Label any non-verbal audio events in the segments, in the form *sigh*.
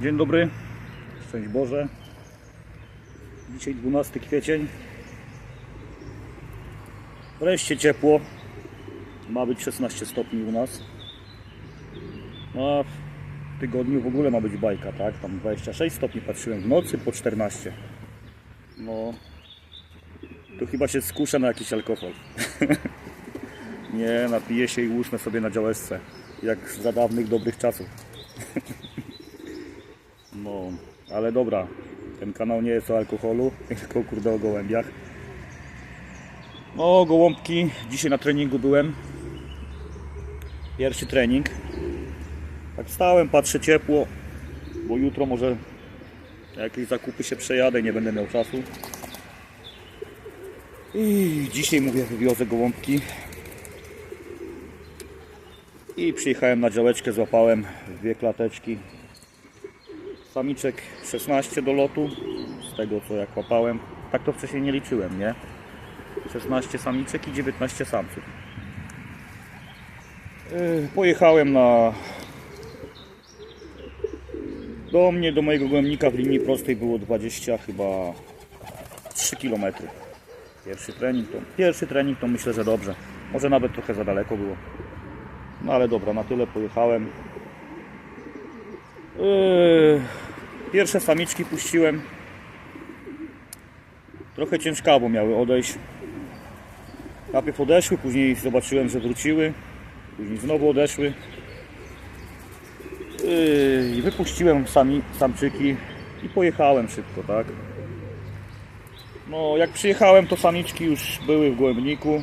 Dzień dobry, szczęść Boże. Dzisiaj 12 kwiecień. Wreszcie ciepło. Ma być 16 stopni u nas. No, a w tygodniu w ogóle ma być bajka, tak? Tam 26 stopni patrzyłem w nocy po 14. No, to chyba się skuszę na jakiś alkohol. *laughs* Nie, napiję się i łóżmy sobie na działeczce. Jak za dawnych dobrych czasów. *laughs* No, ale dobra. Ten kanał nie jest o alkoholu, *laughs* tylko kurde o gołębiach. No, gołąbki. Dzisiaj na treningu byłem. Pierwszy trening. Tak stałem, patrzę ciepło, bo jutro może jakieś zakupy się przejadę, nie będę miał czasu. I dzisiaj mówię, wywiozę gołąbki. I przyjechałem na działeczkę, złapałem dwie klateczki. Samiczek 16 do lotu, z tego co jak łapałem. Tak to wcześniej nie liczyłem, nie? 16 samiczek i 19 samców. Yy, Pojechałem na... Do mnie, do mojego gołębnika w linii prostej było 20 chyba 3 km. Pierwszy trening to, pierwszy trening to myślę, że dobrze. Może nawet trochę za daleko było. No ale dobra, na tyle pojechałem. Yy, Pierwsze samiczki puściłem. Trochę ciężkawo miały odejść. Najpierw odeszły, później zobaczyłem, że wróciły. Później znowu odeszły. Yy, I wypuściłem sami, samczyki i pojechałem szybko, tak? No, jak przyjechałem, to samiczki już były w gołębniku.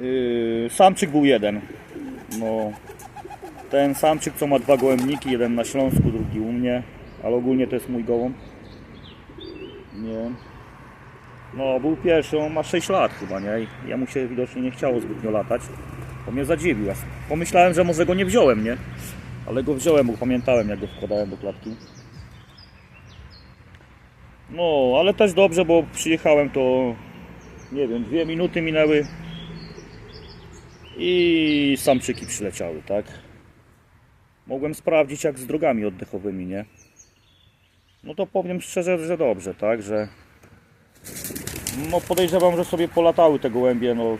Yy, samczyk był jeden. No, ten samczyk, co ma dwa gołębniki, jeden na Śląsku, drugi u mnie, ale ogólnie to jest mój gołąb. Nie. No, był pierwszy, on ma 6 lat chyba, nie? I jemu się widocznie nie chciało zbytnio latać. To mnie zadziwił. Ja Pomyślałem, że może go nie wziąłem, nie? Ale go wziąłem, bo pamiętałem, jak go wkładałem do klatki. No, ale też dobrze, bo przyjechałem to, nie wiem, dwie minuty minęły i samczyki przyleciały, tak? Mogłem sprawdzić jak z drogami oddechowymi, nie? No to powiem szczerze, że dobrze, tak? Że no podejrzewam, że sobie polatały te gołębie, no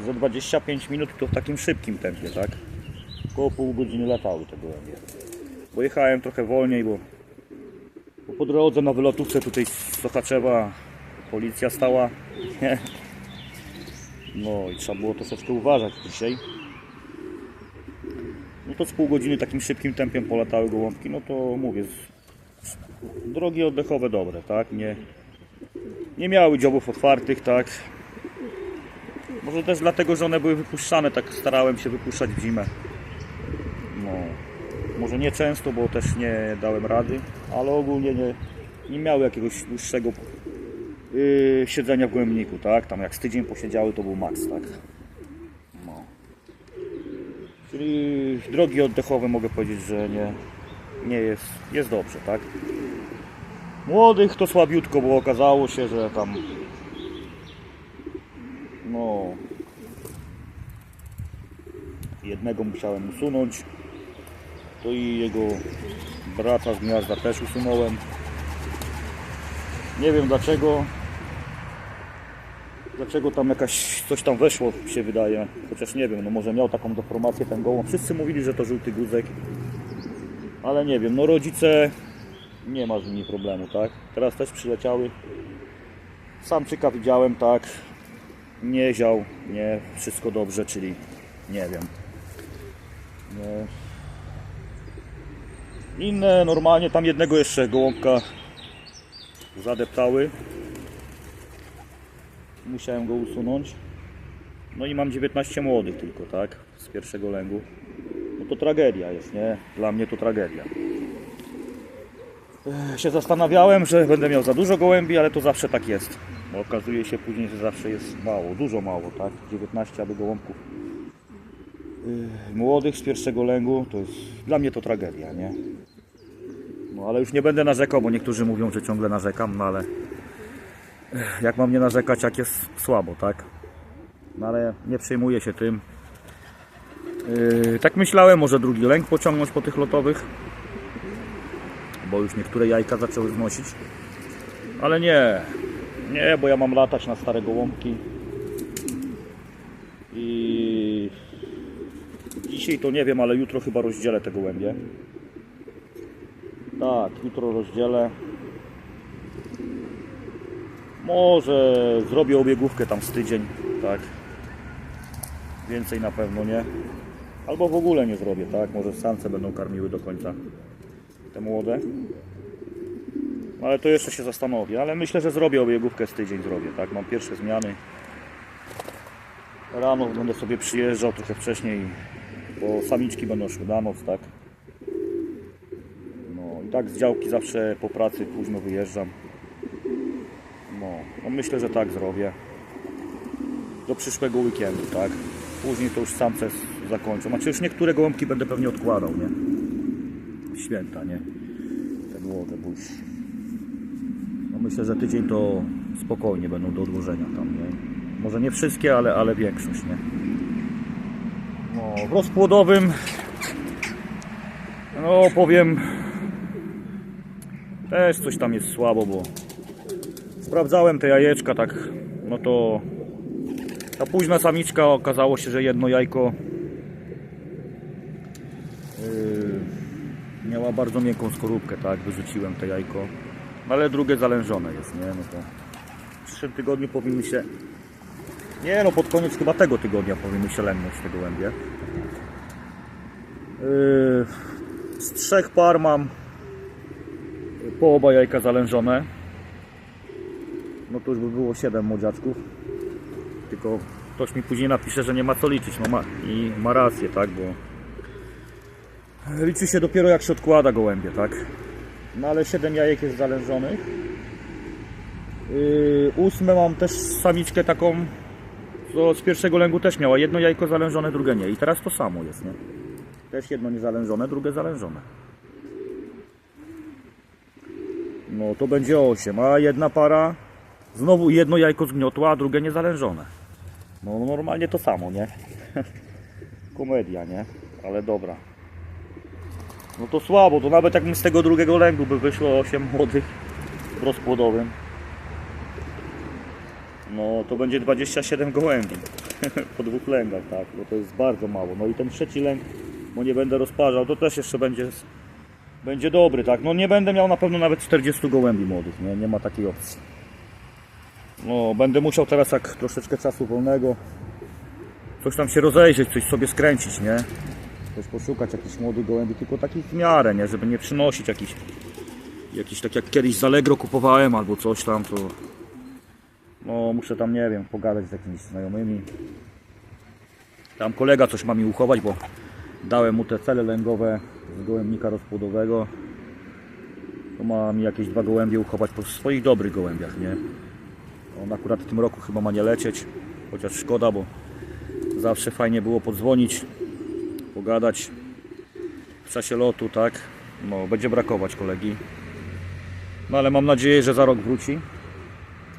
za 25 minut to w takim szybkim tempie, tak? Około pół godziny latały te gołębie. Pojechałem trochę wolniej, bo, bo po drodze na wylotówce tutaj z Sochaczewa policja stała? No i trzeba było troszeczkę uważać dzisiaj. No to z pół godziny takim szybkim tempem polatały gołąbki, no to mówię, drogi oddechowe dobre, tak? Nie, nie miały dziobów otwartych, tak? Może też dlatego, że one były wypuszczane, tak starałem się wypuszczać w zimę. No, może nie często, bo też nie dałem rady, ale ogólnie nie, nie miały jakiegoś dłuższego yy, siedzenia w gołębniku, tak? Tam jak z tydzień posiedziały, to był maks, tak? Czyli drogi oddechowe mogę powiedzieć, że nie, nie jest, jest dobrze, tak? Młodych to słabiutko, bo okazało się, że tam no jednego musiałem usunąć to i jego brata z gniazda też usunąłem nie wiem dlaczego Dlaczego tam jakaś coś tam weszło się wydaje, chociaż nie wiem, no może miał taką deformację ten gołąb. Wszyscy mówili, że to żółty guzek, ale nie wiem, no rodzice nie ma z nimi problemu, tak? Teraz też przyleciały. Samczyka widziałem, tak. Nie ział, nie, wszystko dobrze, czyli nie wiem. Nie. Inne normalnie, tam jednego jeszcze gołąbka zadeptały musiałem go usunąć. No i mam 19 młodych tylko, tak? Z pierwszego lęgu. No to tragedia jest, nie? Dla mnie to tragedia. Się zastanawiałem, że będę miał za dużo gołębi, ale to zawsze tak jest. Bo okazuje się później, że zawsze jest mało, dużo mało, tak? 19 aby gołąbków młodych z pierwszego lęgu, to jest dla mnie to tragedia, nie? No ale już nie będę narzekał, bo niektórzy mówią, że ciągle narzekam, no ale jak mam nie narzekać, jak jest słabo, tak? No ale nie przejmuję się tym. Yy, tak myślałem, może drugi lęk pociągnąć po tych lotowych, bo już niektóre jajka zaczęły znosić. Ale nie, nie, bo ja mam latać na stare gołąbki. I dzisiaj to nie wiem, ale jutro chyba rozdzielę te gołębie. Tak, jutro rozdzielę. Może zrobię obiegówkę tam z tydzień, tak. Więcej na pewno nie. Albo w ogóle nie zrobię, tak? Może samce będą karmiły do końca te młode. No, Ale to jeszcze się zastanowię, ale myślę, że zrobię obiegówkę z tydzień zrobię, tak? Mam pierwsze zmiany. Rano będę sobie przyjeżdżał trochę wcześniej, bo samiczki będą szły na noc, tak? No i tak z działki zawsze po pracy późno wyjeżdżam. No, no myślę, że tak zrobię. Do przyszłego weekendu, tak? Później to już samce s- zakończą. Znaczy już niektóre gołąbki będę pewnie odkładał, nie? Święta, nie? Te młode, bo już... No myślę, że tydzień to spokojnie będą do odłożenia tam, nie? Może nie wszystkie, ale, ale większość, nie? No, w rozpłodowym no powiem też coś tam jest słabo, bo sprawdzałem te jajeczka tak, no to ta późna samiczka okazało się, że jedno jajko yy, miała bardzo miękką skorupkę, tak, wyrzuciłem te jajko, ale drugie zalężone jest, nie, no to w przyszłym tygodniu powinny się, nie no, pod koniec chyba tego tygodnia powinny się lęgnąć te gołębie. Yy, z trzech par mam po oba jajka zalężone. No to już by było 7 młodziaczków. Tylko ktoś mi później napisze, że nie ma co liczyć. No ma, I ma rację, tak, bo liczy się dopiero jak się odkłada gołębie, tak. No ale 7 jajek jest zalężonych. Yy, ósme mam też samiczkę taką, co z pierwszego lęgu też miała. Jedno jajko zalężone, drugie nie. I teraz to samo jest, nie? Też jedno niezalężone, drugie zalężone. No to będzie 8, a jedna para znowu jedno jajko zgniotła, a drugie niezalężone. No normalnie to samo, nie? *laughs* Komedia, nie? Ale dobra. No to słabo, to nawet jak z tego drugiego lęgu by wyszło 8 młodych w rozpłodowym. No to będzie 27 gołębi *laughs* po dwóch lęgach, tak, bo to jest bardzo mało. No i ten trzeci lęk, bo nie będę rozparzał, to też jeszcze będzie, będzie dobry, tak. No nie będę miał na pewno nawet 40 gołębi młodych, nie, nie ma takiej opcji. No będę musiał teraz jak troszeczkę czasu wolnego, coś tam się rozejrzeć, coś sobie skręcić, nie. Coś poszukać jakichś młodych gołębi, tylko takich w miarę, nie, żeby nie przynosić jakichś, jakiś tak jak kiedyś z Allegro kupowałem albo coś tam, to no muszę tam, nie wiem, pogadać z jakimiś znajomymi. Tam kolega coś ma mi uchować, bo dałem mu te cele lęgowe z gołębnika rozpłodowego. To ma mi jakieś dwa gołębie uchować po swoich dobrych gołębiach, nie? On akurat w tym roku chyba ma nie lecieć, chociaż szkoda, bo zawsze fajnie było podzwonić, pogadać w czasie lotu, tak? No, będzie brakować kolegi. No ale mam nadzieję, że za rok wróci.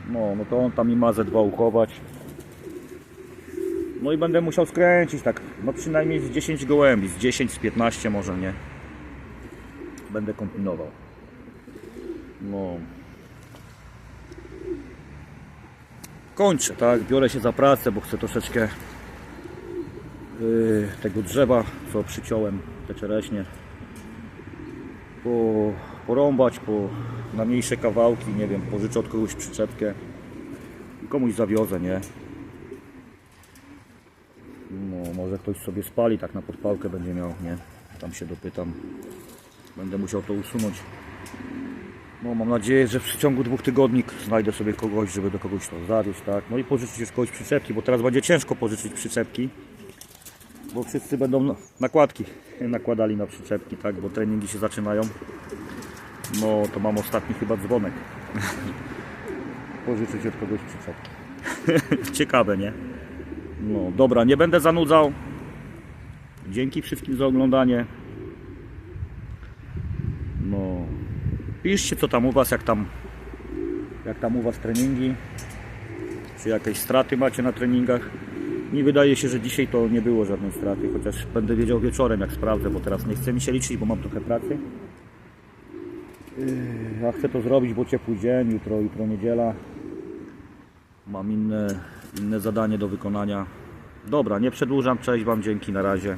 No, no to on tam i ma ze dwa uchować. No i będę musiał skręcić tak, no przynajmniej z 10 gołębi, z 10, z 15 może nie. Będę kombinował. No. Kończę, tak, biorę się za pracę, bo chcę troszeczkę yy, tego drzewa, co przyciąłem, te czereśnie, po, porąbać po, na mniejsze kawałki, nie wiem, pożyczę od kogoś przyczepkę i komuś zawiozę, nie? No, może ktoś sobie spali, tak na podpałkę będzie miał, nie? Tam się dopytam. Będę musiał to usunąć. No, mam nadzieję, że w przeciągu dwóch tygodni znajdę sobie kogoś, żeby do kogoś to zawieźć, tak? No i pożyczyć już kogoś przyczepki, bo teraz będzie ciężko pożyczyć przyczepki. Bo wszyscy będą na- nakładki *laughs* nakładali na przyczepki, tak? Bo treningi się zaczynają. No, to mam ostatni chyba dzwonek. *laughs* Pożyczyć od kogoś przyczepki. *laughs* Ciekawe, nie? No, dobra, nie będę zanudzał. Dzięki wszystkim za oglądanie. No, piszcie co tam u Was, jak tam, jak tam u Was treningi. Czy jakieś straty macie na treningach. Mi wydaje się, że dzisiaj to nie było żadnej straty, chociaż będę wiedział wieczorem jak sprawdzę, bo teraz nie chce mi się liczyć, bo mam trochę pracy. Yy, Ja chcę to zrobić, bo ciepły dzień, jutro, jutro niedziela. Mam inne, inne zadanie do wykonania. Dobra, nie przedłużam, cześć Wam, dzięki, na razie.